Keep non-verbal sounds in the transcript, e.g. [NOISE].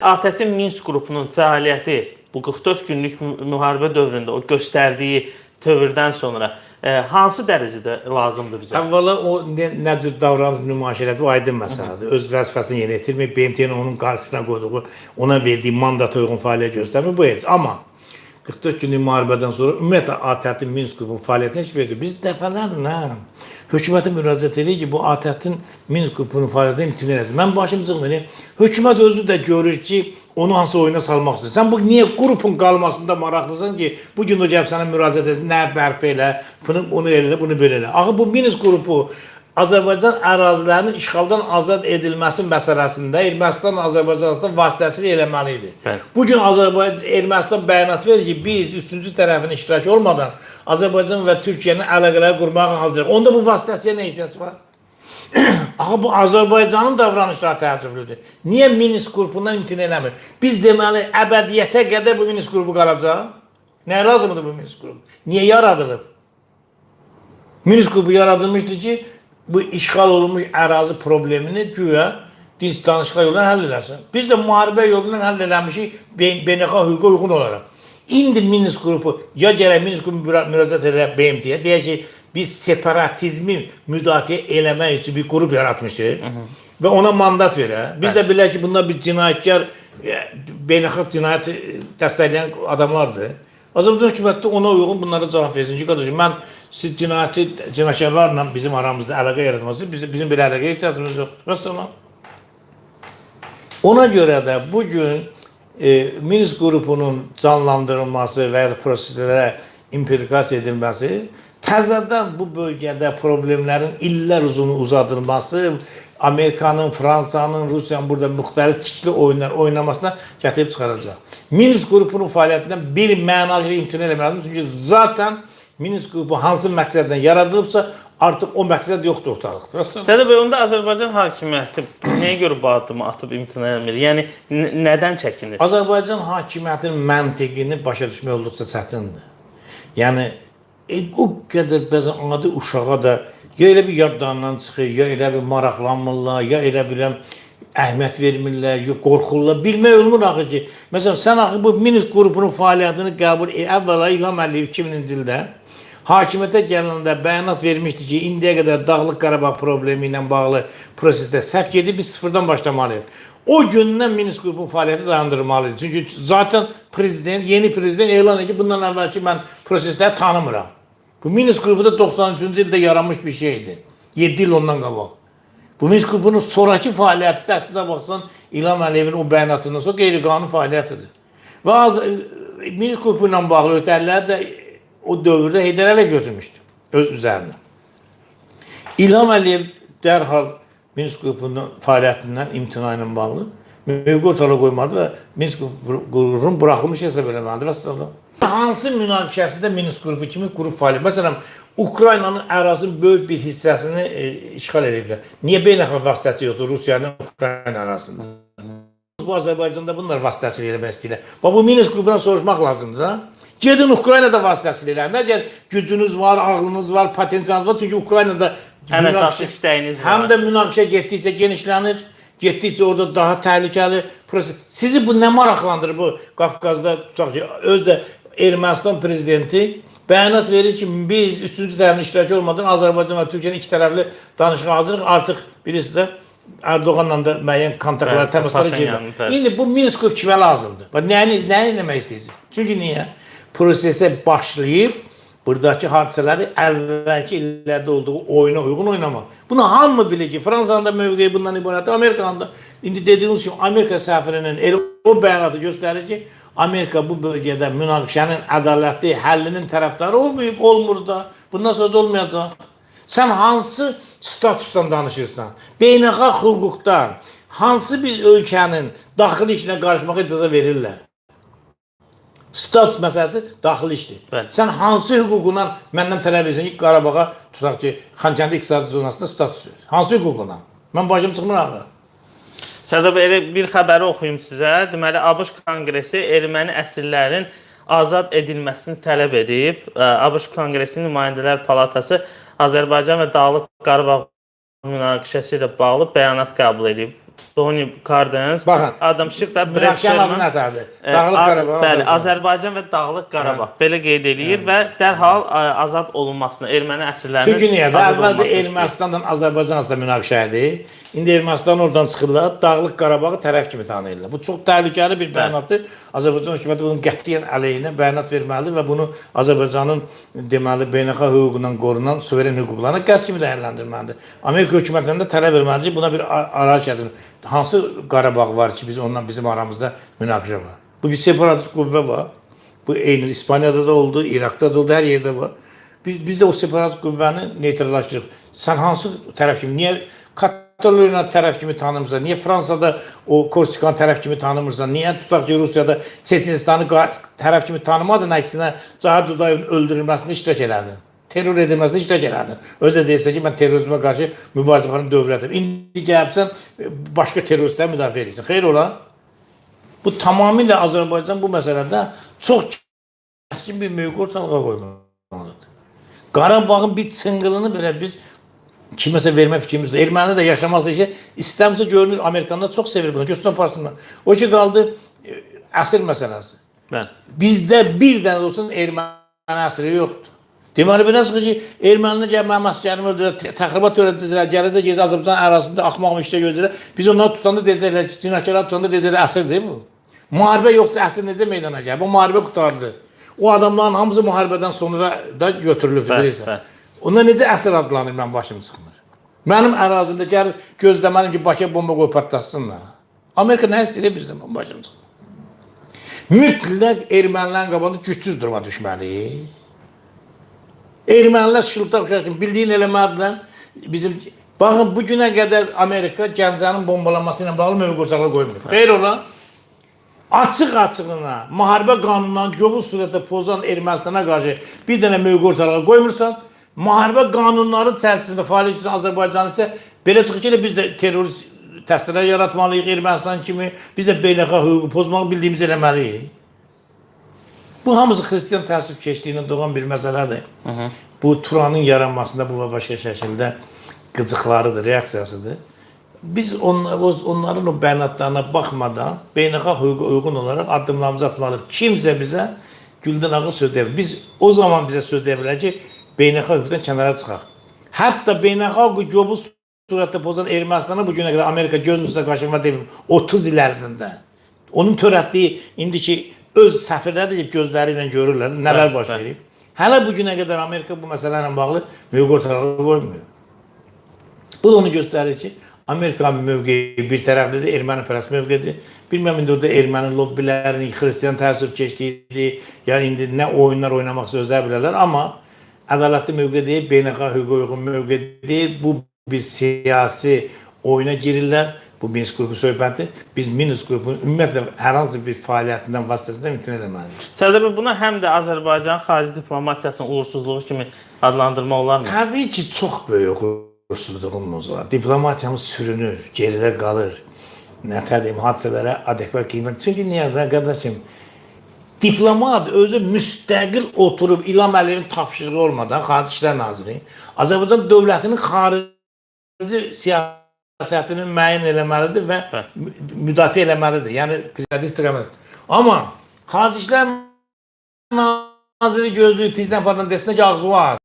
ATƏT-in Minsk qrupunun fəaliyyəti bu 44 günlük mü- müharibə dövründə o göstərdiyi tövrdən sonra e, hansı dərəcədə lazımdır bizə? Əvvəla o nə, davranış nümayiş elədi, aydın məsələdir. Öz vəzifəsini yerinə yetirməyib, BMT-nin onun qarşısına qoyduğu, ona verdiyi mandata uyğun fəaliyyət göstərmir, bu heç. Amma 44 günlük müharibədən sonra ümumiyyətlə ATƏT-in Minsk qrupunun fəaliyyətinə heç bir biz dəfələrlə hökumətə müraciət edirik ki, bu ATƏT-in Minsk qrupunun fəaliyyətindən imtina. Mən başım çıxmır. Hökumət özü də görür ki, onu hansı oyuna salmaq istəyir. Sən bu niyə qrupun qalmasında maraqlısan ki, bu gün o gəlib sənə müraciət etsin, nə bərpa bunu onu elə, bunu belə elə. Bu Minsk qrupu Azərbaycan ərazilərinin işğaldan azad edilməsi məsələsində Ermənistan Azərbaycan arasında vasitəçilik eləməli idi. Bəli. Bu gün Azərbaycan Ermənistan bəyanat verir ki, biz üçüncü tərəfin iştirak olmadan Azərbaycan və Türkiyənin əlaqələri qurmağa hazırıq. Onda bu vasitəçiyə nə ehtiyac var? [CLEARS THROAT] Axı bu Azərbaycanın davranışları təəccüblüdür. Niyə Minsk qrupundan imtina eləmir? Biz deməli əbədiyyətə qədər bu Minsk qrupu qalacaq. Nə lazımdır bu Minsk qrupu? Niyə yaradılıb? Minsk qrupu yaradılmışdı ki, bu işğal olunmuş ərazi problemini güya dinc danışıqlar yolu ilə həll eləsin. Biz də müharibə yolu ilə həll eləmişik beyn- beynəlxalq hüquqa uyğun olaraq. İndi Minsk qrupu ya gərək Minsk qrupu müra- müraciət edə BMT-yə deyək ki, biz separatizmi müdafiə eləmək üçün bir qrup yaratmışıq və ona mandat verə. Biz də bilək ki, bunlar bir cinayətkar, e, beynəlxalq cinayət e, dəstəkləyən adamlardır. Azərbaycan hökuməti ona uyğun bunlara cavab versin ki, qardaşım, mən siz cinayəti cinayətkarlarla bizim aramızda əlaqə yaratması, bizim, bizim belə əlaqəyə ehtiyacımız yoxdur. Vəssalam. Ona görə də bu gün e, Minsk qrupunun canlandırılması və ya proseslərə implikasiya edilməsi təzədən bu bölgədə problemlərin illər uzunu uzadılması, Amerikanın, Fransanın, Rusiyanın burada müxtəlif çikli oyunlar oynamasına gətirib çıxaracaq. Minsk qrupunun fəaliyyətindən bir mənalı imtina eləməlidir. Çünki zaten Minsk qrupu hansı məqsədlə yaradılıbsa, artıq o məqsəd yoxdur ortalıqda. Sədə bəy, onda Azərbaycan hakimiyyəti [CLEARS THROAT] nəyə görə bu addımı atıb imtina etmir? Yəni nədən çəkinir? Azərbaycan hakimiyyətinin məntiqini başa düşmək olduqca çətindir. Yəni e, o qədər bəzən adi uşağa da ya elə bir yadlarından çıxır, ya elə bir maraqlanmırlar, ya elə biləm əhəmiyyət vermirlər, ya qorxurlar. Bilmək olmur axı ki, məsələn sən axı bu Minsk qrupunun fəaliyyətini qəbul e, əvvəla İlham Əliyev 2000-ci ildə hakimiyyətə gələndə bəyanat vermişdi ki, indiyə qədər Dağlıq Qarabağ problemi ilə bağlı prosesdə səhv gedib biz sıfırdan başlamalıyıq. O gündən Minsk qrupunun fəaliyyəti dayandırılmalıdır. Çünki zaten prezident, yeni prezident elan edir ki, bundan əvvəlki mən prosesləri tanımıram. Bu Minsk qrupu da 93-cü ildə yaranmış bir şeydi. 7 il ondan qabaq. Bu Minsk qrupunun sonrakı fəaliyyəti də əslində baxsan İlham Əliyevin o bəyanatından sonra qeyri-qanuni fəaliyyətidir. Və az e, Minsk qrupu bağlı ötəriləri də o dövrdə Heydər Əliyev götürmüşdü öz üzərinə. İlham Əliyev dərhal Minsk qrupunun fəaliyyətindən imtina ilə bağlı mövqe ortaya qoymadı və Minsk qrupunun buraxılmış hesab eləməlidir. Vəssalam. Hansı münaqişəsində Minsk qrupu kimi qrup fəaliyyət? Məsələn, Ukraynanın ərazinin böyük bir hissəsini e, işğal ediblər. Niyə beynəlxalq vasitəçi yoxdur Rusiyanın Ukrayna arasında? Bu Azərbaycanda bunlar vasitəçilik eləmək istəyirlər. Bax bu Minsk qrupundan soruşmaq lazımdır da. Gedin Ukraynada vasitəçilik eləyin. Nəgər gücünüz var, ağlınız var, potensialınız var. Çünki Ukraynada Ən əsas istəyiniz var. həm də münaqişə getdikcə genişlənir. Getdikcə orada daha təhlükəli proses. Sizi bu nə maraqlandırır bu Qafqazda tutaq ki, öz də Ermənistan prezidenti bəyanat verir ki, biz üçüncü tərəfin iştirakı olmadan Azərbaycan və Türkiyənin iki tərəfli danışığa hazırıq. Artıq birisi də Erdoğanla da müəyyən kontaktlar, Bəli, təmaslara bəli. İndi bu Minsk kimə lazımdır? Bax nəyi nəyi eləmək istəyirsən? Çünki niyə? Prosesə başlayıb buradakı hadisələri əvvəlki illərdə olduğu oyuna uyğun oynamaq. Bunu hamı bilir ki, Fransanın da mövqeyi bundan ibarətdir, Amerikanın da. İndi dediyiniz kimi Amerika səfirinin elə o bəyanatı göstərir ki, Amerika bu bölgədə münaqişənin ədalətli həllinin tərəfdarı olmayıb, olmur da. Bundan sonra da olmayacaq. Sən hansı statusdan danışırsan? Beynəlxalq hüquqdan hansı bir ölkənin daxili işinə qarışmağa icazə verirlər? Status məsələsi daxili işdir. Bəli. Sən hansı hüququnla məndən tələb edirsən ki, Qarabağa tutaq ki, Xankəndi iqtisadi zonasında status ver? Hansı hüququnla? Mən başım çıxmır axı. Bəy, elə bir xəbəri oxuyum sizə. Deməli, ABŞ Konqresi erməni əsirlərin azad edilməsini tələb edib. Ə, ABŞ Konqresinin nümayəndələr palatası Azərbaycan və Dağlıq Qarabağ münaqişəsi ilə bağlı bəyanat qəbul edib. Tony Cardens, Baxın, Adam Schiff və adı Sherman nədir? e, Dağlıq A- Qarabağ. Bəli, Azərbaycan. Və Dağlıq Qarabağ belə qeyd eləyir və dərhal ə, azad olunmasını, erməni əsirlərinin Çünki niyə? azad Əvvəlcə olunmasını istəyir. Ermənistanla Azərbaycan arasında münaqişə idi. İndi Ermənistan oradan çıxırlar, Dağlıq Qarabağı tərəf kimi tanıyırlar. Bu çox təhlükəli bir bəyanatdır. Azərbaycan hökuməti bunun qətiyyən əleyhinə bəyanat verməlidir və bunu Azərbaycanın deməli beynəlxalq hüququndan qorunan suveren hüquqlarına qəsd kimi dəyərləndirməlidir. Amerika hökumətindən də tələb verməlidir ki, buna bir a- araç gətirin. Hansı Qarabağ var ki, biz ondan bizim aramızda münaqişə var. Bu bir separatist qüvvə var. Bu eyni İspaniyada da oldu, İraqda da oldu, hər yerdə var. Biz biz də o separat qüvvəni neytrallaşdırırıq. Sən hansı tərəf kimi, niyə Kataloniya tərəf kimi tanımırsan? Niyə Fransada o Korsikanı tərəf kimi tanımırsan? Niyə tutaq ki, Rusiyada Çeçenistanı tərəf kimi tanımadın, əksinə Cahit Dudayevin öldürülməsində iştirak elədin. Terror edilməsində iştirak elədin. Özü də deyirsən ki, mən terrorizmə qarşı mübarizə aparan dövlətim. İndi gəlibsən e, başqa terroristləri müdafiə edirsən. Xeyr ola. Bu tamamilə Azərbaycan bu məsələdə çox kəskin bir mövqe ortalığa qoymalıdır. Qarabağın bir çınqılını belə biz kiməsə vermə fikrimiz yoxdur. Erməni də yaşamazsa ki, istəmsə görünür Amerikanlar çox sevir bunu. Göstər parçasını. O ki qaldı e, əsir məsələsi. Bəli. Bizdə bir dənə olsun erməni əsiri yoxdur. Deməli belə çıxır ki, ermənilər öldürər, tə- təxribat törətdilər, gələcək gecə Azərbaycan ərazisində axmaq işdə gözləyirlər. Biz onları tutanda deyəcəklər ki, cinayətkarlar tutanda deyəcəklər əsirdir bu. Müharibə yoxsa əsir necə meydana gəlir? Bu müharibə qurtardı. O adamların hamısı müharibədən sonra da götürülüb Bəli, bilirsən. bəli. Onlar necə əsir adlanır mən başım çıxmır. Mənim ərazimdə gəl gözləməliyim ki, Bakıya bomba qoyub partlatsınlar. Amerika nə istəyir bizdən başım çıxmır. Mütləq ermənilərin qabağında gücsüz duruma düşməliyik. Ermənilər şıltaq uşaq kimi bildiyin eləmədilər. Bizim baxın bu günə qədər Amerika Gəncənin bombalanması ilə bağlı mövqe ortalığa qoymuyor. Xeyr ola. Açıq-açığına müharibə qanunlarını göbul surətdə pozan Ermənistana qarşı bir dənə mövqe ortalığa qoymursan, müharibə qanunları çərçivəsində fəaliyyət üçün Azərbaycan isə belə çıxır ki, biz də terrorist təsdirlər yaratmalıyıq Ermənistan kimi, biz də beynəlxalq hüququ pozmağı bildiyimiz eləməliyik. Bu hamısı xristian təəssüf keçdiyindən doğan bir məsələdir. Bu Turanın yaranmasında bu və başqa şəkildə qıcıqlarıdır, reaksiyasıdır. Biz on, onların o bəyanatlarına baxmadan beynəlxalq hüquqa uyğun olaraq addımlarımızı atmalıyıq. Kimsə bizə güldən ağı söz deyə. Biz o zaman bizə söz deyə bilər ki, beynəlxalq hüquqdan kənara çıxaq. Hətta beynəlxalq hüququ surətdə pozan Ermənistana bu günə qədər Amerika göz üstə qaşıma demir. 30 il ərzində. Onun törətdiyi indiki öz səfirləri deyib gözləri ilə görürlər nələr baş verib. Hələ bu günə qədər Amerika bu məsələ ilə bağlı mövqe ortalığa qoymuyor. Bu da onu göstərir ki, Amerikanın mövqeyi bir tərəflidir, erməni pərəst mövqedir. Bilməm indi orada erməni lobbilərinin xristian təəssüb keçdiyi, ya indi nə oyunlar oynamaq sözlər bilərlər, amma ədalətli mövqe deyil, beynəlxalq hüquqa uyğun mövqe deyil. Bu bir siyasi oyuna girirlər. Bu Minsk qrupu söhbəti. Biz Minsk qrupunu ümumiyyətlə hər hansı bir fəaliyyətindən vasitəsindən imtina etməliyik. Səbəbi buna həm də Azərbaycan xarici diplomatiyasının uğursuzluğu kimi adlandırmaq olarmı? Təbii ki, çox böyük uğursuzluğumuz var. Diplomatiyamız sürünür, geridə qalır. Nə tədim hadisələrə adekvat qiymət. Çünki niyə də qardaşım? Diplomat özü müstəqil oturub İlham Əliyevin tapşırığı olmadan Xarici İşlər Naziri Azərbaycan dövlətinin xarici siyasətini müəyyən eləməlidir və mü- müdafiə eləməlidir. Yəni prezident istiqamət. Amma Xarici İşlər Naziri gözləyir prezident pardon desin ki, ağzı var.